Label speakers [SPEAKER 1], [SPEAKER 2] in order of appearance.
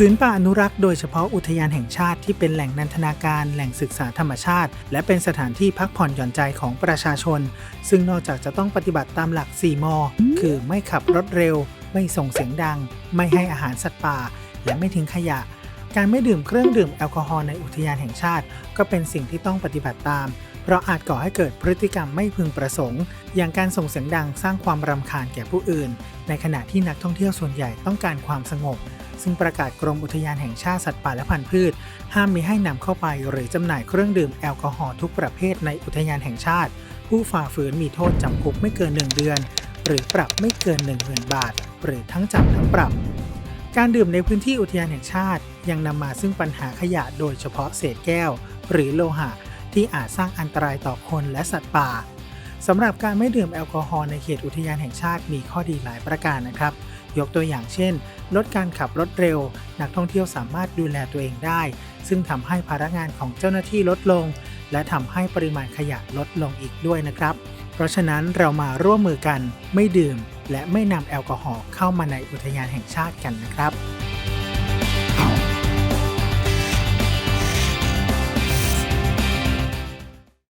[SPEAKER 1] พื้นป่าอนุรักษ์โดยเฉพาะอุทยานแห่งชาติที่เป็นแหล่งนันทนาการ แหล่งศึกษาธรรมชาติ และเป็นสถานที่พักผ่อนหย่อนใจของประชาชน ซึ่งนอกจากจะต้องปฏิบัติตามหลัก 4 ม คือไม่ขับรถเร็ว ไม่ส่งเสียงดัง ไม่ให้อาหารสัตว์ป่า และไม่ทิ้งขยะ การไม่ดื่มเครื่องดื่มแอลกอฮอล์ในอุทยานแห่งชาติ ก็เป็นสิ่งที่ต้องปฏิบัติตาม เพราะอาจก่อให้เกิดพฤติกรรมไม่พึงประสงค์ อย่างการส่งเสียงดังสร้างความรำคาญแก่ผู้อื่น ในขณะที่นักท่องเที่ยวส่วนใหญ่ต้องการความสงบ ซึ่งประกาศกรมอุทยานแห่งชาติสัตว์ป่าและพันธุ์พืช ห้ามมิให้นำเข้าไปหรือจำหน่ายเครื่องดื่มแอลกอฮอล์ทุกประเภทในอุทยานแห่งชาติ ผู้ฝ่าฝืนมีโทษจำคุกไม่เกิน 1 เดือน หรือปรับไม่เกิน 1 0,000 บาท หรือทั้งจำทั้งปรับ การดื่มในพื้นที่อุทยานแห่งชาติ ยังนำมาซึ่งปัญหาขยะโดยเฉพาะเศษแก้ว หรือโลหะ ที่อาจสร้างอันตรายต่อคนและสัตว์ป่าสำหรับการไม่ดื่มแอลกอฮอล์ในเขตอุทยานแห่งชาติมีข้อดีหลายประการนะครับ ยกตัวอย่างเช่น ลดการขับรถเร็ว นักท่องเที่ยวสามารถดูแลตัวเองได้ ซึ่งทำให้ภาระงานของเจ้าหน้าที่ลดลง และทำให้ปริมาณขยะลดลงอีกด้วยนะครับ เพราะฉะนั้นเรามาร่วมมือกัน ไม่ดื่ม และไม่นำแอลกอฮอล์เข้ามาในอุทยานแห่งชาติกันนะครับ